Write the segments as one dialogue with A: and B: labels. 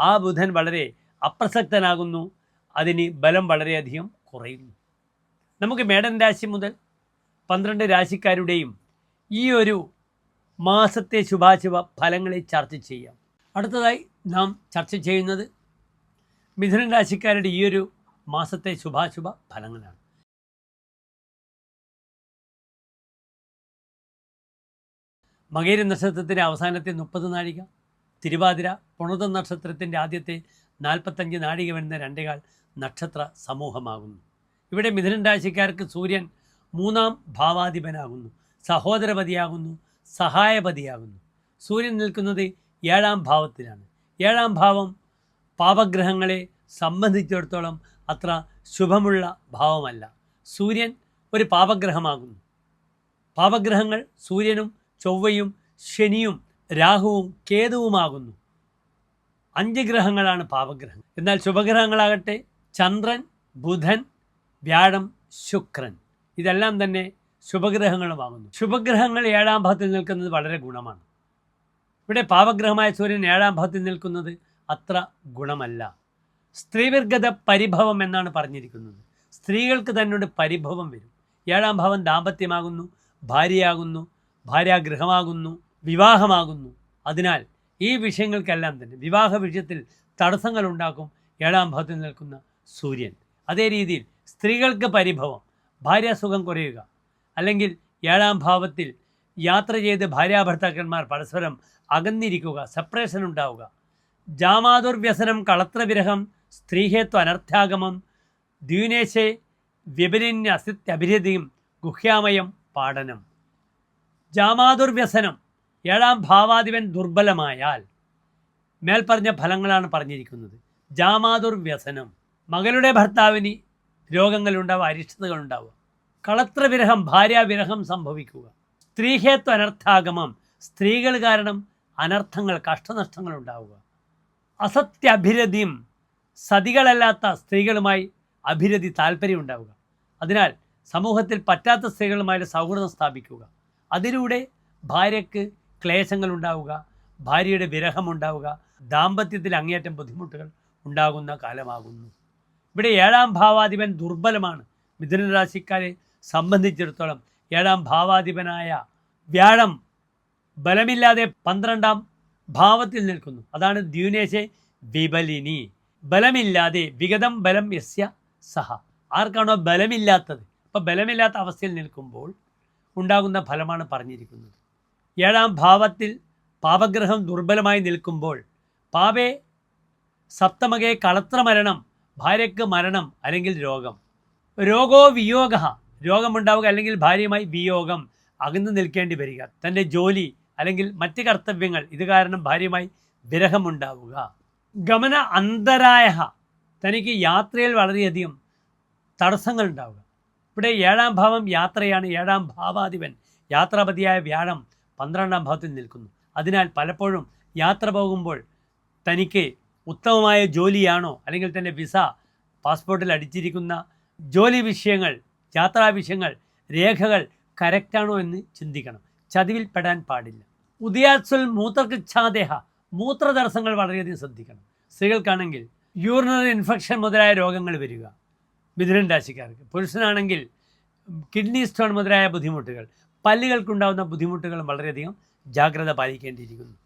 A: ആ ബുധൻ വളരെ അപ്രസക്തനാകുന്നു. അതിന് ബലം വളരെയധികം കുറയുന്നു. നമുക്ക് മേടൻ രാശി മുതൽ പന്ത്രണ്ട് രാശിക്കാരുടെയും ഈ ഒരു മാസത്തെ ശുഭാശുഭ ഫലങ്ങളെ ചർച്ച ചെയ്യാം. അടുത്തതായി നാം ചർച്ച ചെയ്യുന്നത് മിഥുനൻ രാശിക്കാരുടെ ഈ ഒരു മാസത്തെ ശുഭാശുഭ ഫലങ്ങളാണ്. മകേര നക്ഷത്രത്തിന്റെ അവസാനത്തെ മുപ്പത് നാഴിക തിരുവാതിര പുണത നക്ഷത്രത്തിന്റെ ആദ്യത്തെ നാൽപ്പത്തഞ്ച് നാഴിക വരുന്ന രണ്ടേകാൽ നക്ഷത്ര സമൂഹമാകുന്നു. ഇവിടെ മിഥുനൻ രാശിക്കാർക്ക് സൂര്യൻ മൂന്നാം ഭാവാധിപനാകുന്നു. സഹോദരപതിയാകുന്നു സഹായപതിയാകുന്നു. സൂര്യൻ നിൽക്കുന്നത് ഏഴാം ഭാവത്തിലാണ്. ഏഴാം ഭാവം പാപഗ്രഹങ്ങളെ സംബന്ധിച്ചിടത്തോളം അത്ര ശുഭമുള്ള ഭാവമല്ല. സൂര്യൻ ഒരു പാപഗ്രഹമാകുന്നു. പാപഗ്രഹങ്ങൾ സൂര്യനും ചൊവ്വയും ശനിയും രാഹുവും കേതുവുമാകുന്നു. അഞ്ച് ഗ്രഹങ്ങളാണ് പാപഗ്രഹങ്ങൾ. എന്നാൽ ശുഭഗ്രഹങ്ങളാകട്ടെ ചന്ദ്രൻ ബുധൻ വ്യാഴം ശുക്രൻ. ഇതെല്ലാം തന്നെ ശുഭഗ്രഹങ്ങളുമാകുന്നു ശുഭഗ്രഹങ്ങൾ ഏഴാം ഭാവത്തിൽ നിൽക്കുന്നത് വളരെ ഗുണമാണ്. ഇവിടെ പാപഗ്രഹമായ സൂര്യൻ ഏഴാം ഭാവത്തിൽ നിൽക്കുന്നത് അത്ര ഗുണമല്ല. സ്ത്രീവിർഗത പരിഭവം എന്നാണ് പറഞ്ഞിരിക്കുന്നത്. സ്ത്രീകൾക്ക് തന്നോട് പരിഭവം വരും. ഏഴാം ഭാവം ദാമ്പത്യമാകുന്നു ഭാര്യയാകുന്നു ഭാര്യാഗൃഹമാകുന്നു വിവാഹമാകുന്നു. അതിനാൽ ഈ വിഷയങ്ങൾക്കെല്ലാം തന്നെ വിവാഹ വിഷയത്തിൽ തടസ്സങ്ങൾ ഉണ്ടാക്കും ഏഴാം ഭാഗത്തിൽ നിൽക്കുന്ന സൂര്യൻ. അതേ രീതിയിൽ സ്ത്രീകൾക്ക് പരിഭവം ഭാര്യാസുഖം കുറയുക. അല്ലെങ്കിൽ ഏഴാം ഭാവത്തിൽ യാത്ര ചെയ്ത് ഭാര്യാഭർത്താക്കന്മാർ പരസ്പരം അകന്നിരിക്കുക സെപ്പറേഷൻ ഉണ്ടാവുക. ജാമാതുർവ്യസനം കളത്രവിരഹം സ്ത്രീഹേത്വ അനർത്ഥാഗമം ദ്വീനേശെ വ്യപരിന്യ അസിത്യഭിരതിയും ഗുഹ്യാമയം പാടനം. ജാമാതുർവ്യസനം ഏഴാം ഭാവാധിപൻ ദുർബലമായാൽ മേൽപ്പറഞ്ഞ ഫലങ്ങളാണ് പറഞ്ഞിരിക്കുന്നത്. ജാമാതുർവ്യസനം മകളുടെ ഭർത്താവിന് രോഗങ്ങളുണ്ടാവുക അരിഷ്ടതകളുണ്ടാവുക കളത്രവിരഹം ഭാര്യാവിരഹം സംഭവിക്കുക. സ്ത്രീഹേത്വ അനർത്ഥാഗമം. സ്ത്രീകൾ കാരണം അനർത്ഥങ്ങൾ കഷ്ടനഷ്ടങ്ങൾ ഉണ്ടാവുക. അസത്യഭിരതിയും സതികളല്ലാത്ത സ്ത്രീകളുമായി അഭിരതി താല്പര്യം ഉണ്ടാവുക. അതിനാൽ സമൂഹത്തിൽ പറ്റാത്ത സ്ത്രീകളുമായിട്ട് സൗഹൃദം സ്ഥാപിക്കുക. അതിലൂടെ ഭാര്യയ്ക്ക് ക്ലേശങ്ങൾ ഉണ്ടാവുക ഭാര്യയുടെ വിരഹമുണ്ടാവുക ദാമ്പത്യത്തിൽ അങ്ങേയറ്റം ബുദ്ധിമുട്ടുകൾ ഉണ്ടാകുന്ന കാലമാകുന്നു. ഇവിടെ ഏഴാം ഭാവാധിപൻ ദുർബലമാണ്. മിഥുന രാശിക്കാരെ സംബന്ധിച്ചിടത്തോളം ഏഴാം ഭാവാധിപനായ വ്യാഴം ബലമില്ലാതെ പന്ത്രണ്ടാം ഭാവത്തിൽ നിൽക്കുന്നു. അതാണ് ദ്യൂനേശെ വിബലിനി. ബലമില്ലാതെ വിഗതം ബലം യസ്യ സഹ. ആർക്കാണോ ബലമില്ലാത്തത്? അപ്പോൾ ബലമില്ലാത്ത അവസ്ഥയിൽ നിൽക്കുമ്പോൾ ഉണ്ടാകുന്ന ഫലമാണ് പറഞ്ഞിരിക്കുന്നത്. ഏഴാം ഭാവത്തിൽ പാപഗ്രഹം ദുർബലമായി നിൽക്കുമ്പോൾ പാപേ സപ്തമകെ കളത്രമരണം ഭാര്യയ്ക്ക് മരണം അല്ലെങ്കിൽ രോഗം. രോഗോ വിയോഗ രോഗമുണ്ടാവുക അല്ലെങ്കിൽ ഭാര്യയുമായി വിയോഗം അകന്നു നിൽക്കേണ്ടി വരിക. തന്റെ ജോലി അല്ലെങ്കിൽ മറ്റ് കർത്തവ്യങ്ങൾ ഇത് കാരണം ഭാര്യയുമായി വിരഹമുണ്ടാവുക. ഗമന അന്തരായ തനിക്ക് യാത്രയിൽ വളരെയധികം തടസ്സങ്ങൾ ഉണ്ടാവുക. ഇവിടെ ഏഴാം ഭാവം യാത്രയാണ്. ഏഴാം ഭാവാധിപൻ യാത്രാപതിയായ വ്യാഴം പന്ത്രണ്ടാം ഭാവത്തിൽ നിൽക്കുന്നു. അതിനാൽ പലപ്പോഴും യാത്ര പോകുമ്പോൾ തനിക്ക് ഉത്തമമായ ജോലിയാണോ അല്ലെങ്കിൽ തന്റെ വിസ പാസ്പോർട്ടിൽ അടിച്ചിരിക്കുന്ന ജോലി വിഷയങ്ങൾ യാത്രാ വിഷയങ്ങൾ രേഖകൾ കറക്റ്റാണോ എന്ന് ചിന്തിക്കണം. ചതിവിൽ പെടാൻ പാടില്ല. ഉദയാത്സൽ മൂത്രകിച്ഛാദേഹ മൂത്രതടസ്സങ്ങൾ വളരെയധികം ശ്രദ്ധിക്കണം. സ്ത്രീകൾക്കാണെങ്കിൽ യൂറിനറി ഇൻഫെക്ഷൻ മുതലായ രോഗങ്ങൾ വരിക. മിഥുനൻ രാശിക്കാർക്ക്. പുരുഷനാണെങ്കിൽ കിഡ്നി സ്റ്റോൺ മുതലായ ബുദ്ധിമുട്ടുകൾ. പല്ലുകൾക്കുണ്ടാകുന്ന ബുദ്ധിമുട്ടുകൾ വളരെയധികം ജാഗ്രത പാലിക്കേണ്ടിയിരിക്കുന്നു.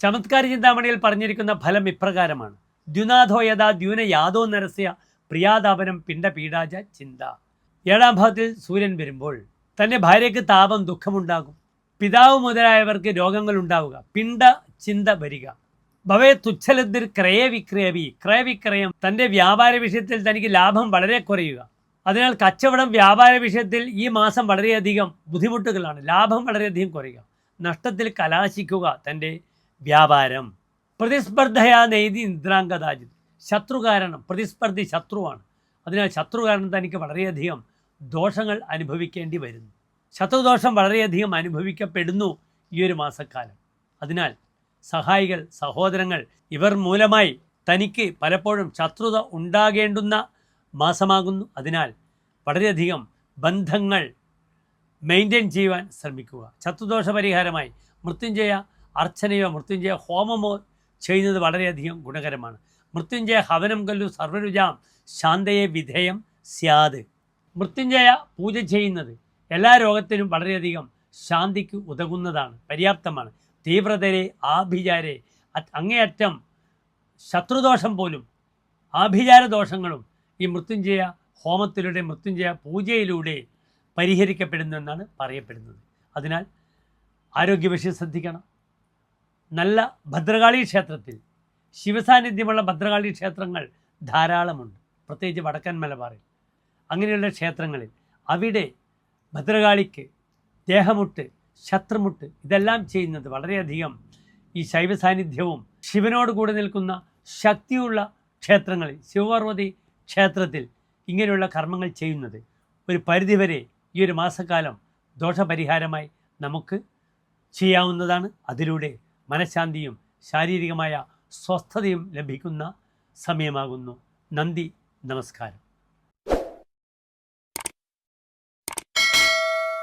A: ചമത്കാര ചിന്താമണിയിൽ പറഞ്ഞിരിക്കുന്ന ഫലം ഇപ്രകാരമാണ്. ദ്യുനാഥോ യഥാ ദ്യുന യാദോ നരസ്യ പ്രിയാതാപനം പിണ്ട പീഡാജ ചിന്ത. ഏഴാം ഭാവത്തിൽ സൂര്യൻ വരുമ്പോൾ തന്റെ ഭാര്യയ്ക്ക് താപം ദുഃഖമുണ്ടാകും. പിതാവ് മുതലായവർക്ക് രോഗങ്ങൾ ഉണ്ടാവുക. പിണ്ട ചിന്ത വരിക. ഭവേ തുച്ഛലത്തിൽ ക്രയവിക്രയവി. ക്രയവിക്രയം തന്റെ വ്യാപാര വിഷയത്തിൽ തനിക്ക് ലാഭം വളരെ കുറയുക. അതിനാൽ കച്ചവടം വ്യാപാര വിഷയത്തിൽ ഈ മാസം വളരെയധികം ബുദ്ധിമുട്ടുകളാണ്. ലാഭം വളരെയധികം കുറയുക. നഷ്ടത്തിൽ കലാശിക്കുക തന്റെ വ്യാപാരം. പ്രതിസ്പർദ്ധയാ നെയ്തി നിദ്രാംഗതാജിത് ശത്രു കാരണം പ്രതിസ്പർദ്ധി ശത്രുവാണ്. അതിനാൽ ശത്രു കാരണം തനിക്ക് വളരെയധികം ദോഷങ്ങൾ അനുഭവിക്കേണ്ടി വരുന്നു. ശത്രുദോഷം വളരെയധികം അനുഭവിക്കപ്പെടുന്നു ഈ ഒരു മാസക്കാലം. അതിനാൽ സഹായികൾ സഹോദരങ്ങൾ ഇവർ മൂലമായി തനിക്ക് പലപ്പോഴും ശത്രുത ഉണ്ടാകേണ്ടുന്ന മാസമാകുന്നു അതിനാൽ വളരെയധികം ബന്ധങ്ങൾ മെയിന്റെയിൻ ചെയ്യുവാൻ ശ്രമിക്കുക. ശത്രുദോഷ പരിഹാരമായി മൃത്യുഞ്ജയ അർച്ചനയോ മൃത്യുഞ്ജയ ഹോമമോ ചെയ്യുന്നത് വളരെയധികം ഗുണകരമാണ്. മൃത്യുഞ്ജയ ഹവനം കല്ലു സർവരുജാം ശാന്തയെ വിധേയം സ്യാത് മൃത്യുഞ്ജയ പൂജ ചെയ്യുന്നത് എല്ലാ രോഗത്തിനും വളരെയധികം ശാന്തിക്ക് ഉതകുന്നതാണ് പര്യാപ്തമാണ്. തീവ്രതരെ ആഭിചാരെ അങ്ങേയറ്റം ശത്രുദോഷം പോലും ആഭിചാര ദോഷങ്ങളും ഈ മൃത്യുഞ്ജയ ഹോമത്തിലൂടെ മൃത്യുഞ്ജയ പൂജയിലൂടെ പരിഹരിക്കപ്പെടുന്നു എന്നാണ് പറയപ്പെടുന്നത്. അതിനാൽ ആരോഗ്യവിഷയം ശ്രദ്ധിക്കണം. നല്ല ഭദ്രകാളി ക്ഷേത്രത്തിൽ ശിവസാന്നിധ്യമുള്ള ഭദ്രകാളി ക്ഷേത്രങ്ങൾ ധാരാളമുണ്ട്. പ്രത്യേകിച്ച് വടക്കൻ മലബാറിൽ. അങ്ങനെയുള്ള ക്ഷേത്രങ്ങളിൽ അവിടെ ഭദ്രകാളിക്ക് ദേഹമുട്ട് ശത്രുമുട്ട് ഇതെല്ലാം ചെയ്യുന്നത് വളരെയധികം ഈ ശൈവ സാന്നിധ്യവും ശിവനോട് കൂടെ നിൽക്കുന്ന ശക്തിയുള്ള ക്ഷേത്രങ്ങളിൽ ശിവപാർവതി ക്ഷേത്രത്തിൽ ഇങ്ങനെയുള്ള കർമ്മങ്ങൾ ചെയ്യുന്നത് ഒരു പരിധിവരെ ഈ ഒരു മാസക്കാലം ദോഷപരിഹാരമായി നമുക്ക് ചെയ്യാവുന്നതാണ്. അതിലൂടെ മനഃശാന്തിയും ശാരീരികമായ സ്വസ്ഥതയും ലഭിക്കുന്ന സമയമാകുന്നു. നന്ദി നമസ്കാരം.